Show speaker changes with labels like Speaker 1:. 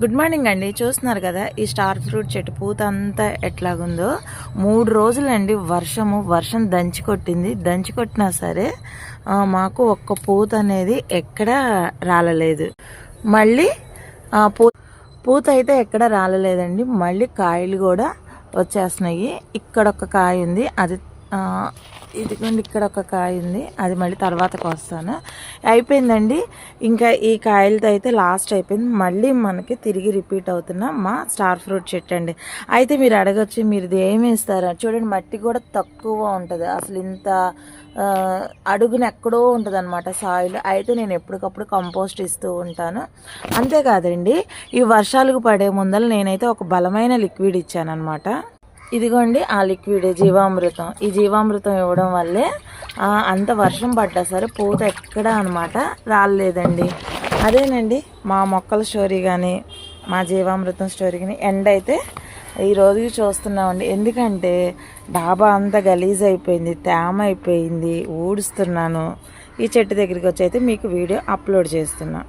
Speaker 1: Good morning అండి. చూస్తున్నారు కదా ఈ స్టార్ ఫ్రూట్ చెట్టు పూత అంతా ఎట్లాగుందో. మూడు రోజులండి వర్షము వర్షం దంచి కొట్టింది. దంచి కొట్టినా సరే మాకు ఒక్క పూత అనేది ఎక్కడ రాలలేదు. మళ్ళీ పూ పూత అయితే ఎక్కడ రాలలేదండి. మళ్ళీ కాయలు కూడా వచ్చేస్తున్నాయి. ఇక్కడ ఒక కాయ ఉంది. అది ఇదిగోండి ఇక్కడ ఒక కాయ ఉంది. అది మళ్ళీ తర్వాతకు వస్తాను అయిపోయిందండి. ఇంకా ఈ కాయలతో అయితే లాస్ట్ అయిపోయింది. మళ్ళీ మనకి తిరిగి రిపీట్ అవుతున్న మా స్టార్ ఫ్రూట్ చెట్టు అండి. అయితే మీరు అడగచ్చు మీరు ఇది ఏమి ఇస్తారా చూడండి మట్టి కూడా తక్కువ ఉంటుంది. అసలు ఇంత అడుగున ఎక్కడో ఉంటుంది అనమాట సాయిల్. అయితే నేను ఎప్పటికప్పుడు కంపోస్ట్ ఇస్తూ ఉంటాను. అంతేకాదండి ఈ వర్షాలకు పడే ముందర నేనైతే ఒక బలమైన లిక్విడ్ ఇచ్చాను అనమాట ఇదిగోండి ఆ లిక్విడ్ జీవామృతం. ఈ జీవామృతం ఇవ్వడం వల్లే అంత వర్షం పడ్డా సరే పూత ఎక్కడ అనమాట రాలేదండి. అదేనండి మా మొక్కల స్టోరీ కానీ మా జీవామృతం స్టోరీ కానీ ఎండ్ అయితే ఈ చూస్తున్నామండి. ఎందుకంటే డాబా అంతా గలీజ్ అయిపోయింది తేమ అయిపోయింది ఊడుస్తున్నాను. ఈ చెట్టు దగ్గరికి వచ్చి అయితే మీకు వీడియో అప్లోడ్ చేస్తున్నా.